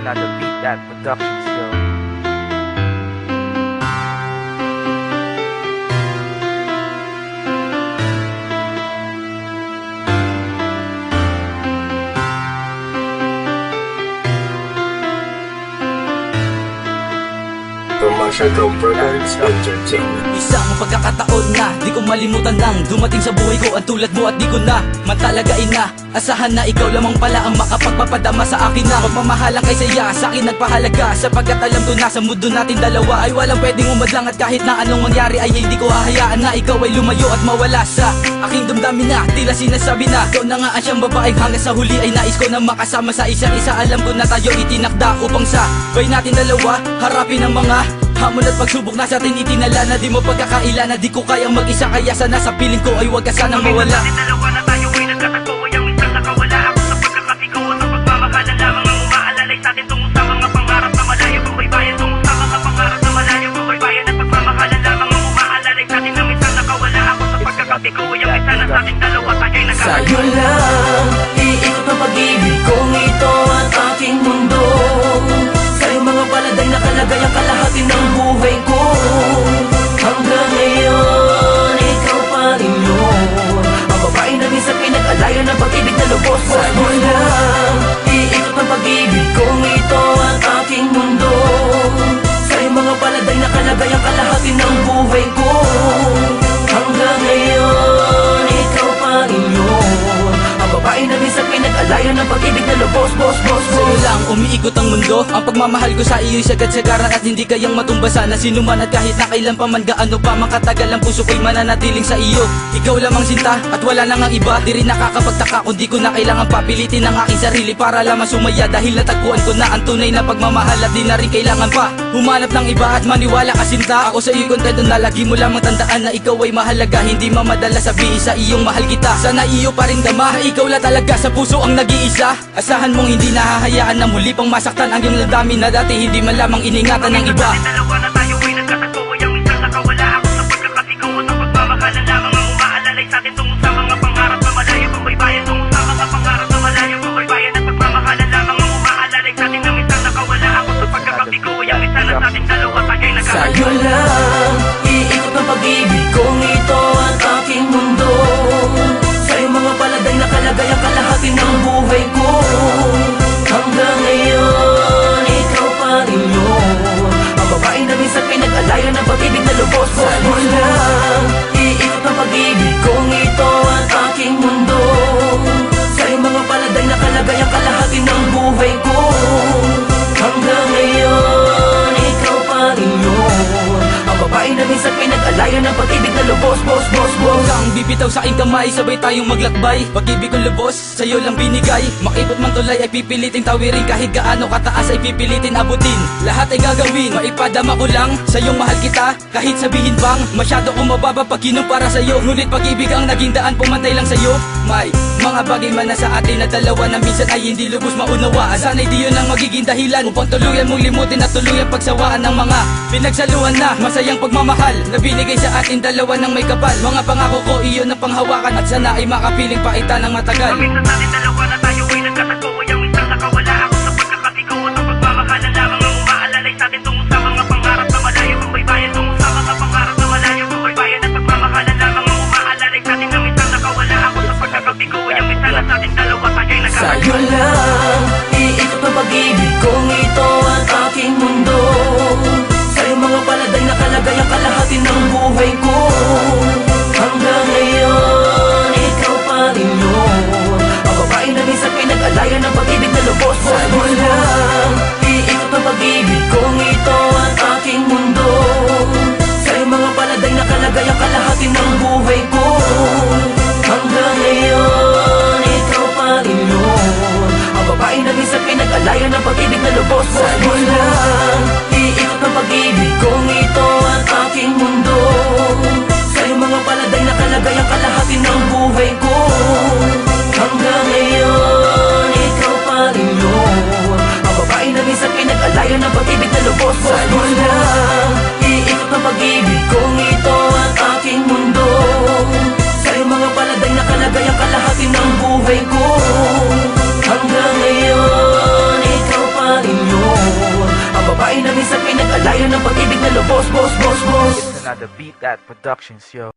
another beat that productions Shadow Products Entertainment. Isang pagkakataon na Di ko malimutan nang dumating sa buhay ko Ang tulad mo at di ko na Mantalagain na. Asahan na ikaw lamang pala ang makapagpapadama sa akin na. Pagmamahalang kay saya sa akin nagpahalaga. Sapagkat alam ko na sa mundo natin dalawa Ay walang pwedeng umadlang at kahit na anong mangyari Ay hindi ko hahayaan na ikaw ay lumayo at mawala sa Aking damdamin na. Tila sinasabi na Ikaw na nga ang siyang babaeng hanggang sa huli Ay nais ko na makasama sa isa't isa. Alam ko na tayo itinakda upang sa Bay natin dalawa harapin ang mga Hamon at pagsubok na sa atin itinala na di mo pagkakaila na di ko kayang mag-isa Kaya sana sa piling ko ay wag ka sanang mawala. Dalawa na tayo ay nagkatagpo Ay ang minsan nakawala. Ako sa pagkakasigaw At ang lamang ang umaalalay sa atin Tungo sa mga pangarap na malayo Kung bayan tungo sa mga pangarap na malayo Kung bayan at pagmamahalan lamang ang umaalalay sa atin minsan nakawala. Ako sa pagkakasigaw Ay ang sa atin dalawa tayo ay nagkatagpo Sa'yo lang, iikot ang pag-ibig kong ito at aking mundo. Sa'yo mga paladay na kalagay ang ng buhay ko. Hanggang ngayon, ikaw pa rin yun. Ang babae na minsan pinag-alayan ng pag-ibig na lubos. Sa'yo lang, iikot ang pag-ibig kong ito at aking mundo. Sa'yo mga paladay na kalagay ang kalahati ng buhay ko. Hanggang ngayon, ikaw pa rin yun. Ang babae na minsan pinag-alayan ng pag-ibig na lubos, boss, boss, Sa'yo boss lang umiikot ang mundo. Ang pagmamahal ko sa iyo'y sagad-sagaran At hindi kayang matumbasan na sino man At kahit na kailan pa man gaano pa Makatagal ang puso ko'y mananatiling sa iyo. Ikaw lamang sinta at wala nang ang iba. Di rin nakakapagtaka kung di ko na kailangan papilitin ang aking sarili Para lamang sumaya. Dahil natagpuan ko na ang tunay na pagmamahal At di na rin kailangan pa Humanap ng iba at maniwala ka sinta. Ako sa iyo'y kontento na lagi mo lamang tandaan Na ikaw ay mahalaga. Hindi mamadala sabihin sa iyong mahal kita. Sana iyo pa rin dama. Ikaw la talaga sa puso ang nag-iisa. Asahan mong hindi nahahayaan na muli pang masaktan Ang iyong damdamin na dati hindi man lamang iningatan ng iba Oh. Kang bibitaw sa aking kamay Sabay tayong maglakbay. Pag-ibig kong lubos Sa'yo lang binigay. Makipot man tulay ay pipiliting tawirin. Kahit gaano kataas ay pipilitin abutin. Lahat ay gagawin Maipadama ko lang Sa'yong mahal kita. Kahit sabihin bang Masyado kong mababa pag para sa'yo. Ngunit pag-ibig ang naging daan Pumantay lang sa'yo. May mga bagay man na sa atin na dalawa Na minsan ay hindi lubos maunawaan Sana'y di yun ang magiging dahilan Upang tuluyan. Mong limutin at tuluyan pagsawaan ng mga Pinagsaluhan na masayang pagmamahal Na binigay sa atin dalawa ng may kapal. Mga pangako ko iyon ang panghawakan At sana ay makapiling paita ng matagal. Minsan sa atin dalawa na tayo ay nagkatagpo Ay ang minsan nakawala ako sa pagkakasigaw At ang pagmamahalan lamang ang umaalalay sa atin Tungo sa mga pangarap na malayo. Kung bayan tungo sa mga pangarap na malayo. Kung bayan at pagmamahalan lamang ang umaalalay sa atin. Na minsan nakawala ako sa pagkakasigaw Ay ang minsan na sa atin dalawa tayo ay nagkatagpo Sa'yo lang, kalagay ang kalahati ng buhay ko. Hanggang ngayon, ikaw pa rin yun. Ang babae na minsan pinag-alayan ng pag-ibig na lubos. Sa'yo lang, iikot ang pag-ibig kong ito at aking mundo. Sa'yo mga paladay na kalagay ang kalahati ng buhay ko. Hanggang ngayon, ikaw pa rin yun. Ang babae na minsan pinag-alayan ng pag-ibig na lubos, boss, boss, boss. It's another Beat That Productions, yo.